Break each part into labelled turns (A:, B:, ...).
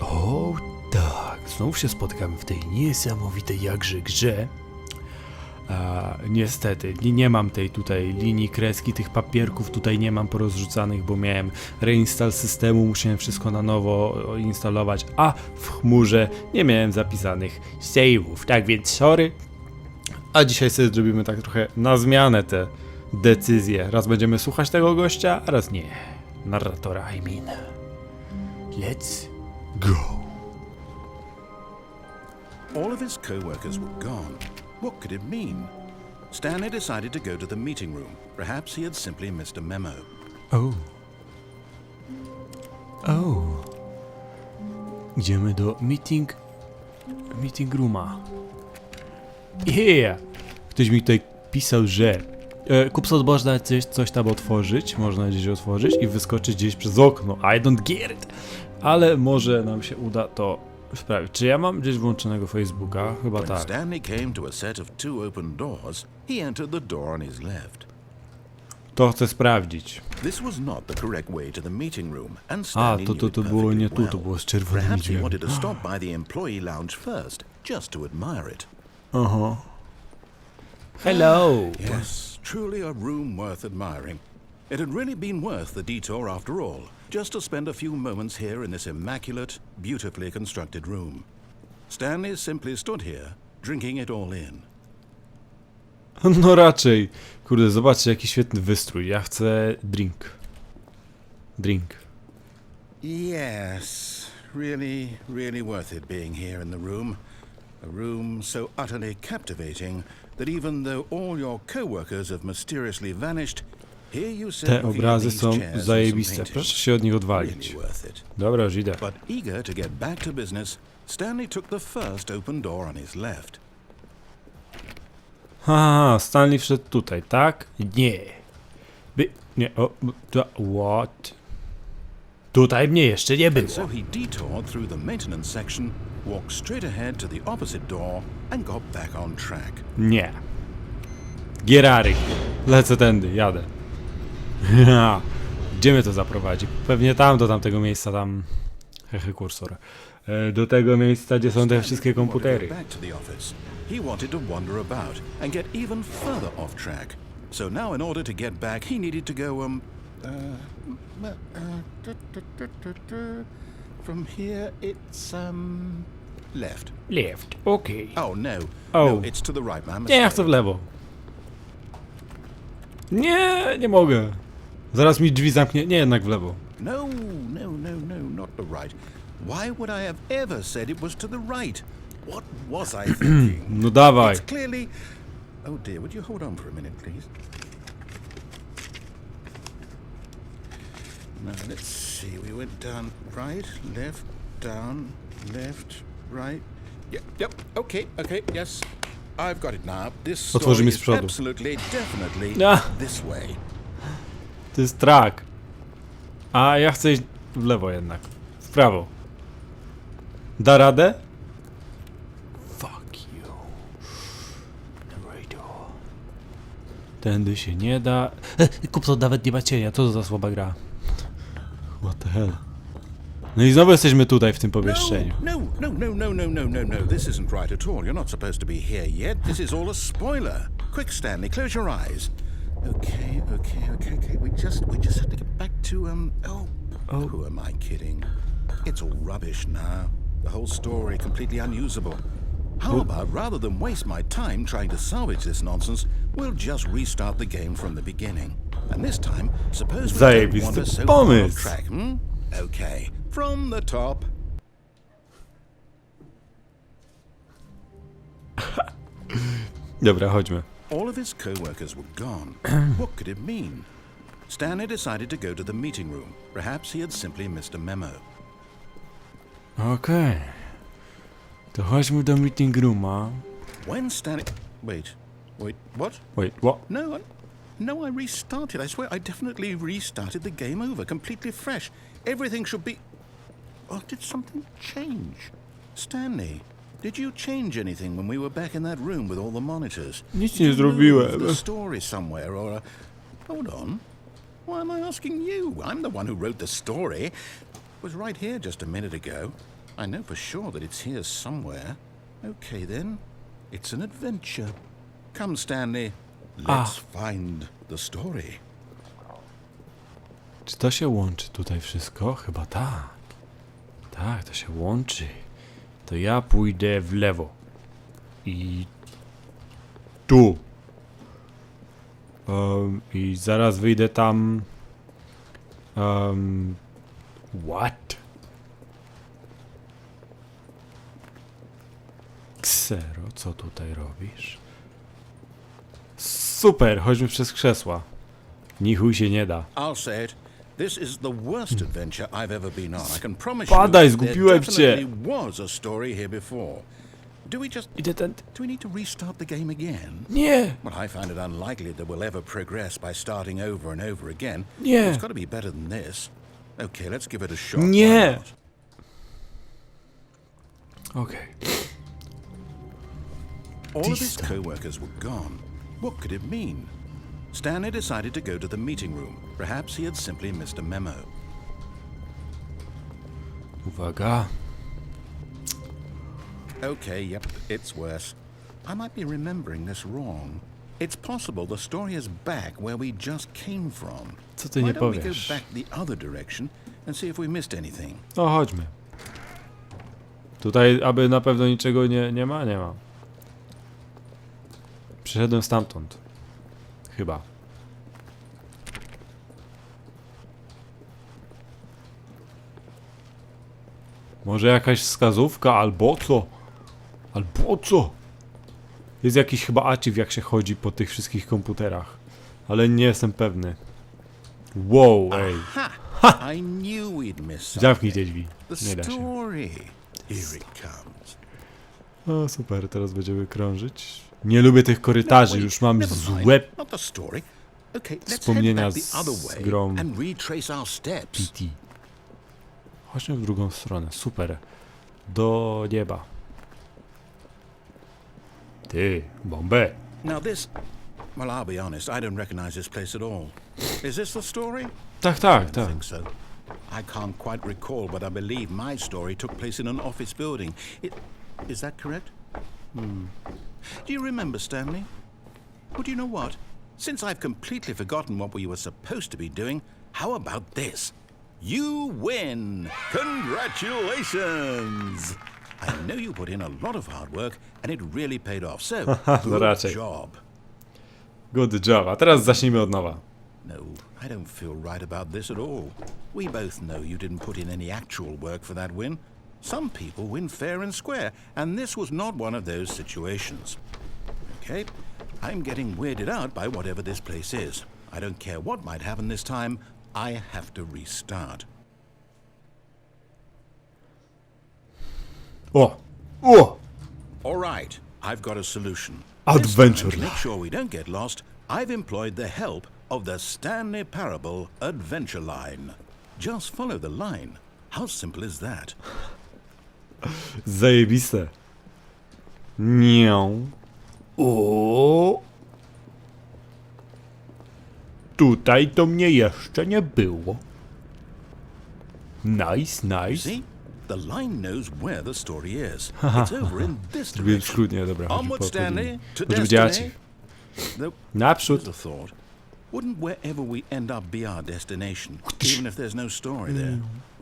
A: O tak, znów się spotkamy w tej niesamowitej jakże grze. A, niestety, nie, nie mam tej tutaj linii kreski, tych papierków tutaj nie mam porozrzucanych, bo miałem reinstall systemu, musiałem wszystko na nowo instalować, a w chmurze nie miałem zapisanych save'ów, tak więc sorry. A dzisiaj sobie zrobimy tak trochę na zmianę te decyzje. Raz będziemy słuchać tego gościa, a raz nie. Narratora, I mean. Let's go.
B: All of his co-workers were gone. What could it mean? Stanley decided to go to the meeting room. Perhaps he had simply missed a memo.
A: Oh. Oh. Idziemy do meeting... Meeting rooma. Yeah! Ktoś mi tutaj pisał, że e, kupco można coś, coś tam otworzyć, można gdzieś otworzyć i wyskoczyć gdzieś przez okno. I don't get it! Ale może nam się uda to sprawić. Czy ja mam gdzieś włączonego Facebooka? Chyba tak.
B: Stanley came to a set of two open doors, he entered the door on his left.
A: To chcę sprawdzić.
B: This was not the correct way to the meeting room, and
A: A, to, to, to było nie tu, to było z czerwonymi
B: Perhaps he wanted to stop by the employee lounge first, just to admire it.
A: Aha. Hello!
B: Yes, truly a room worth admiring. It had really been worth the detour after all, just to spend a few moments here in this immaculate, beautifully constructed room. Stanley simply stood here, drinking it all in.
A: No raczej. Kurde, zobaczcie jaki świetny wystrój. Ja chcę drink. Drink.
B: Yes, really, really worth it being here in the room. A room so utterly captivating
A: Te obrazy są zajebiste. Proszę się od nich odwalić. Dobra, już idę.
B: But eager to get back to business, Stanley took the first open door on his left.
A: Haha, Stanley wszedł tutaj, tak? Nie. By... Nie, o... To, what? Tutaj mnie jeszcze nie było.
B: Walked straight ahead to the opposite door, and got back on track.
A: Nie. Gierary. Lecę tędy, jadę. Gdzie mnie to zaprowadzi? Pewnie tam, do tamtego miejsca, tam... Hehe, kursor. E, Do tego miejsca, gdzie są te wszystkie komputery.
B: He wanted to wander about and get even further off track. So now, in order to get back, he needed to go um. Uh, uh. From here, it's um left.
A: Left, okej.
B: Oh no,
A: Oh.
B: no, it's to the right, man.
A: Nie, ja chcę w lewo. Nie, nie mogę. Zaraz mi drzwi zamknie. Nie, jednak w lewo.
B: No, no, no, no, not the right. Why would I have ever said it was to the right? What was I thinking?
A: No dawaj.
B: It's clearly. Oh dear, would you hold on for a minute, please? Now, let's see. We went down right, left, down, left, right. Yep, yep. Okay, okay, yes. I've got it now. This
A: Otworzy
B: story
A: mi z
B: is
A: przodu.
B: absolutely, definitely
A: Ah.
B: this way.
A: To jest trak. A ja chcę iść w lewo jednak. W prawo. Da radę? Fuck you. Radio. Tędy się nie da. E, Kupco nawet nie ma cienia. Co to za słaba gra? What the hell? No i znowu jesteśmy tutaj w tym pomieszczeniu.
B: No, no, no, no, no, no, no, no. This isn't right at all. You're not supposed to be here yet. This is all a spoiler. Quick, Stanley, close your eyes. Okay, okay, okay, okay. We just, we just have to get back to um. Oh,
A: Oh.
B: who am I kidding? It's all rubbish now. The whole story completely unusable. How about rather than waste my time trying to salvage this nonsense, we'll just restart the game from the beginning. And this time, suppose we don't
A: Zajebisty
B: wander so far off
A: pomysł.
B: track, hmm? Okay, from the top.
A: Dobra, chodźmy.
B: All of his co-workers were gone. what could it mean? Stanley decided to go to the meeting room. Perhaps he had simply missed a memo.
A: Okay. To chodźmy do meeting rooma.
B: When Stanley... Wait. Wait, what?
A: Wait, what?
B: No, I... No, I restarted. I swear I definitely restarted the game over, completely fresh. Everything should be... Oh, did something change? Stanley, did you change anything when we were back in that room with all the monitors?
A: Nic nie zrobiłem.
B: the story somewhere or... A... Hold on. Why am I asking you? I'm the one who wrote the story. It was right here just a minute ago. I know for sure that it's here somewhere. Okay then, it's an adventure. Come, Stanley, let's find the story.
A: Czy to się łączy tutaj wszystko? Chyba tak. Tak, to się łączy. To ja pójdę w lewo. I tu. Um, I zaraz wyjdę tam. Um, what? Ksero, co tutaj robisz? Super, chodźmy przez krzesła. Ni chuj się nie da.
B: I'll say it. This is the worst adventure I've ever been on. I can promise
A: Spadaj,
B: you there
A: zgubiłem cię.
B: definitely was a story here before. Do we just
A: Idę ten...
B: do we need to restart the game again?
A: Nie!
B: Well, I find it unlikely that we'll ever progress by starting over and over again.
A: Nie.
B: It's got to be better than this. Okay, let's give it a shot. Why
A: Nie.
B: not?
A: Okej.
B: All of his co-workers were gone. What could it mean? Stanley decided to go to the meeting room. Perhaps he had simply missed a memo.
A: Uwaga.
B: Okay, yep, it's worse. I might be remembering this wrong. It's possible the story is back where we just came from.
A: Co ty
B: Why
A: nie
B: don't we go
A: powiesz?
B: back the other direction and see if we missed anything?
A: No chodźmy. Tutaj, aby na pewno niczego nie, nie ma? Nie ma. Przyszedłem stamtąd. Chyba. Może jakaś wskazówka, albo co? Albo co? Jest jakiś chyba achieve, jak się chodzi po tych wszystkich komputerach. Ale nie jestem pewny. Wow, ej.
B: Ha!
A: Zamknij te drzwi. Nie da się. O, super, teraz będziemy krążyć. Nie lubię tych korytarzy,
B: Wait,
A: już mam złe Wspomnienia z grą. PT. Chodźmy w drugą stronę, super. Do nieba. Ty, bombę.
B: Well, I'll be honest, I don't recognize this place at all. Is this the story?
A: Tak, tak,
B: I
A: tak.
B: think so. I can't quite recall, but I believe my story took place in an office building. It, is that correct? Hmm. Do you remember, Stanley? Well, do you know what? Since I've completely forgotten what we were supposed to be doing, how about this? You win! Congratulations! I know you put in a lot of hard work, and it really paid off. So, good
A: raczej.
B: job.
A: Good job. A teraz zacznijmy od nowa.
B: No, I don't feel right about this at all. We both know you didn't put in any actual work for that win. Some people win fair and square, and this was not one of those situations. Okay, I'm getting weirded out by whatever this place is. I don't care what might happen this time, I have to restart.
A: O! O!
B: All right, I've got a solution.
A: Adventure
B: to make sure we don't get lost, I've employed the help of the Stanley Parable Adventure Line. Just follow the line. How simple is that?
A: Zajebiste. Nie. O! Tutaj to mnie jeszcze nie było. Nice, nice.
B: See? The line knows where the story is. It's over in this direction.
A: dobra.
B: Onward, Stanley, to destiny. Though,
A: Naprzód.
B: Wouldn't wherever we end up be our destination, even if there's no story there?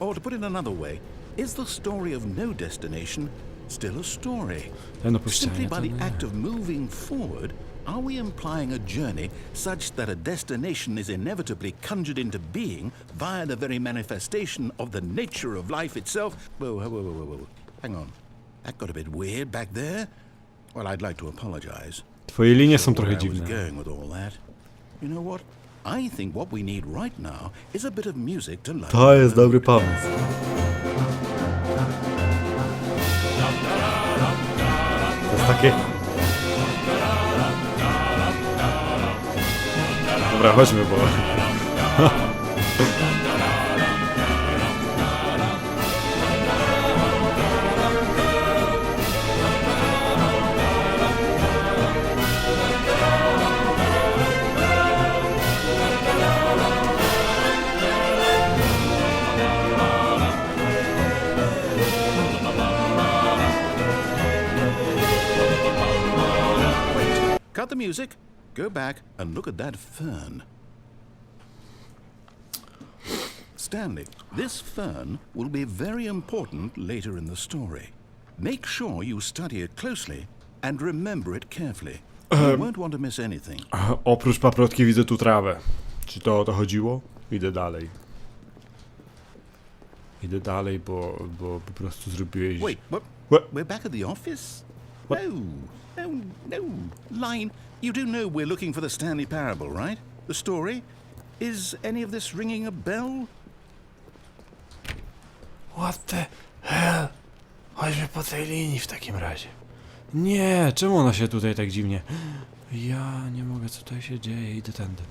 B: Or to put it another way, is the story of no destination still a story?
A: Ja no po
B: Simply by the act of moving forward, are we implying a journey such that a destination is inevitably conjured into being via the very manifestation of the nature of life itself? Whoa, whoa, whoa, whoa, whoa. Hang on. That got a bit weird back there. Well, I'd like to apologize.
A: Twoje linie są trochę dziwne.
B: going with all that. You know what? I think what we need right now is a bit of music to lighten
A: To jest dobry pomysł. To jest takie... Dobra, chodźmy, bo...
B: music, go back, and look at that fern. Stanley, this fern will be very important later in the story. Make sure you study it closely and remember it carefully. You ehm. won't want to miss anything.
A: Oprócz paprotki widzę tu trawę. Czy to o to chodziło? Idę dalej. Idę dalej, bo, bo po prostu zrobiłeś...
B: Wait, what?
A: What?
B: We're back at the office?
A: What?
B: No, no, no. Line, you do know we're looking for the Stanley Parable, right? The story? Is any of this ringing a bell?
A: What the hell? Chodźmy po tej linii w takim razie. Nie, czemu ona się tutaj tak dziwnie... Ja nie mogę, co tutaj się dzieje, idę tędy.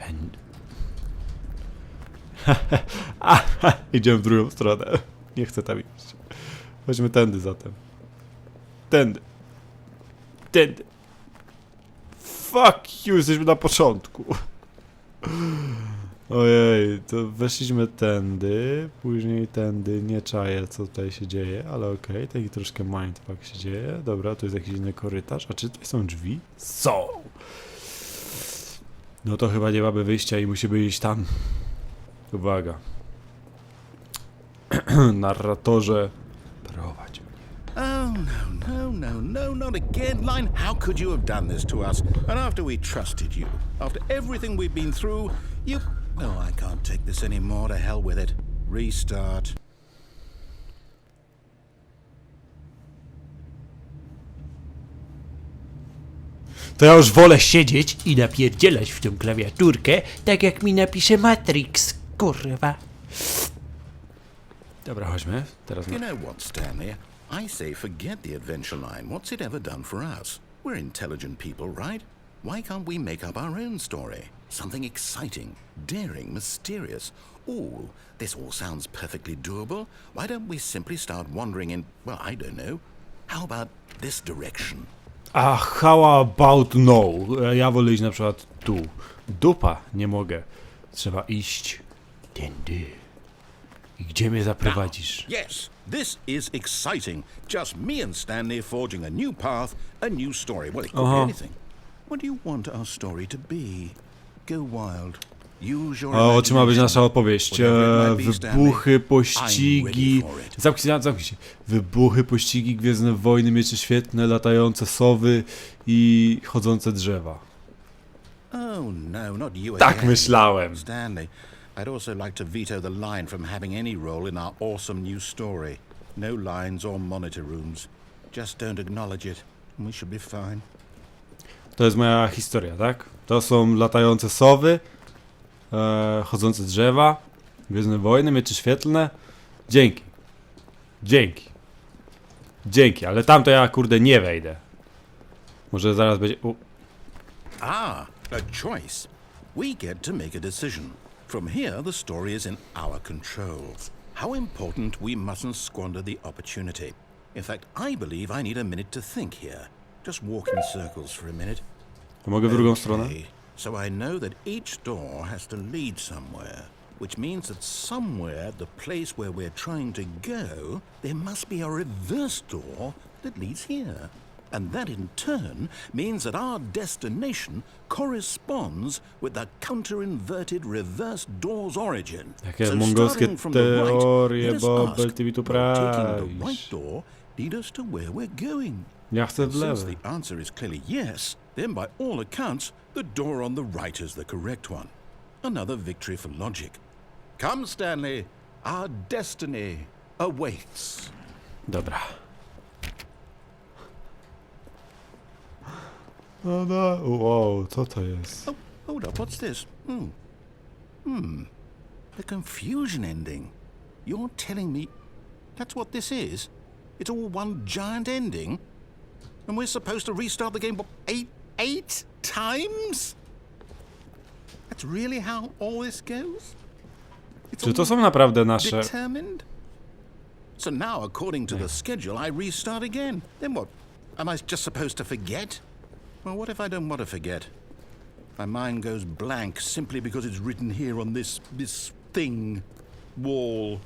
A: En... A, Idziemy w drugą stronę. Nie chcę tam iść. Chodźmy tędy zatem. Tędy. Tędy. Fuck you, jesteśmy na początku. Ojej, to weszliśmy tędy, później tędy, nie czaję co tutaj się dzieje, ale okej, taki troszkę mindfuck się dzieje. Dobra, tu jest jakiś inny korytarz, a czy tutaj są drzwi? Są! No to chyba nie mamy wyjścia i musimy iść tam. Uwaga. Narratorze.
B: Oh, no, no, no, no, not again. Line, how could you have done this to us? And after we trusted you, after everything we've been through, you. No, I can't take this anymore. To hell with it. Restart.
A: To ja już wolę siedzieć i napierdzielać w tą klawiaturkę, tak jak mi napisze Matrix, kurwa. Dobra, chodźmy. Teraz
B: You know what, Stanley? I say forget the adventure line. What's it ever done for us? We're intelligent people, right? Why can't we make up our own story? Something exciting, daring, mysterious. Ooh, this all sounds perfectly doable. Why don't we simply start wandering in, well, I don't know. How about this direction?
A: A how about no? Ja wolę iść na przykład tu. Dupa, nie mogę. Trzeba iść tędy. I gdzie mnie zaprowadzisz?
B: Yes, this is exciting. Just me and Stanley forging a new path, a new story. Well, it could be
A: Uh-huh.
B: anything. What do you want our story to be? Go wild. Use your
A: O, czy ma być nasza opowieść?
B: Whatever
A: E, wybuchy, pościgi. Zamknij się, zamknij się. Wybuchy, pościgi, gwiezdne wojny, miecze świetne, latające sowy i chodzące drzewa.
B: Oh, no, not you
A: Tak
B: again.
A: myślałem.
B: Stanley, I'd also like to veto the line from having any role in our awesome new story. No lines or monitor rooms. Just don't acknowledge it, and we should be fine.
A: To jest moja historia, tak? To są latające sowy, e, chodzące drzewa, gwiezdne wojny, miecze świetlne. Dzięki. Dzięki. Dzięki, ale tam to ja kurde nie wejdę. Może zaraz będzie. U,
B: Ah, a choice. We get to make a decision. From here, the story is in our control. How important we mustn't squander the opportunity. In fact, I believe I need a minute to think here. Just walk in circles for a minute.
A: to mogę w drugą stronę?
B: Okay, So I know that each door has to lead somewhere, which means that somewhere the place where we're trying to go, there must be a reverse door that leads here. And that in turn means that our destination corresponds with the counter-inverted reverse door's origin.
A: Jakie
B: so
A: mongolskie
B: starting from the right,
A: teorie, Bobel, ty mi tu
B: will taking the
A: prawisz.
B: right door lead us to where we're going?
A: Ja chcę w
B: Since the answer is clearly yes, then by all accounts, the door on the right is the correct one. Another victory for logic. Come, Stanley, our destiny awaits.
A: Dobra. No, no. Wow, co to jest?
B: Oh, hold up, what's this? Hmm. Hmm. The confusion ending. You're telling me that's what this is? It's all one giant ending? And we're supposed to restart the game what, eight eight times? That's really how all this goes? It's
A: Czy to są naprawdę nasze...
B: determined? So now, according to the schedule, I restart again. Then what? Am I just supposed to forget? Well, what if I don't want to forget? My mind goes blank simply because it's written here on this this thing wall.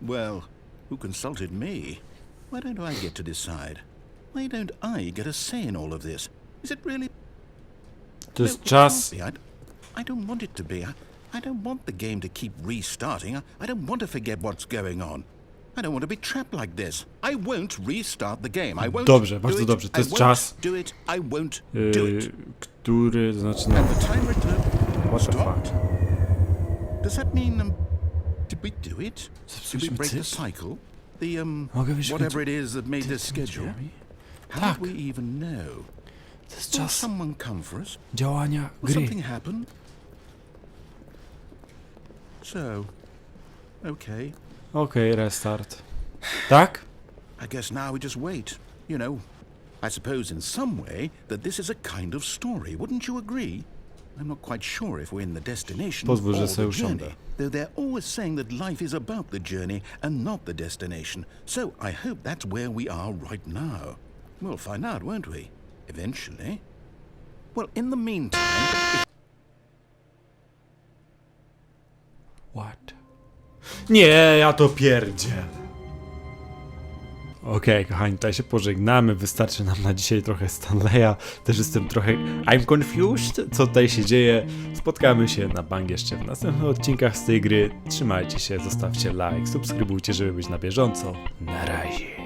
B: Well, who consulted me? Why don't I get to decide? Why don't I get a say in all of this? Is it really
A: To
B: No,
A: jest
B: it
A: czas.
B: can't be. I, I don't want it to be. I, I don't want the game to keep restarting. I, I don't want to forget what's going on. I don't want to be trapped like this. I won't restart the game. I won't
A: Dobrze,
B: do
A: bardzo
B: it.
A: dobrze. To
B: I
A: jest
B: won't
A: czas.
B: do it. I won't do it.
A: który, znaczy no,
B: the time return.
A: what the fuck.
B: Does that mean um, did we do it? Did we break the cycle? The um whatever it is that made this schedule? How did we even know?
A: To jest czas
B: someone come for us?
A: działania gry.
B: something happen? So, okay.
A: Okej, restart. Tak?
B: I guess now we just wait. You know, I suppose in some way that this is a kind of story. Wouldn't you agree? I'm not quite sure if we're in the destination
A: Pozwól,
B: or the journey. Though they're always saying that life is about the journey and not the destination. So I hope that's where we are right now. We'll find out, won't we? Eventually. Well, in the meantime,
A: Nie, ja to pierdzie. Okej, kochani, tutaj się pożegnamy. Wystarczy nam na dzisiaj trochę Stanleya. Też jestem trochę. I'm confused, co tutaj się dzieje. Spotkamy się na bank jeszcze w następnych odcinkach z tej gry. Trzymajcie się, zostawcie like, subskrybujcie, żeby być na bieżąco. Na razie.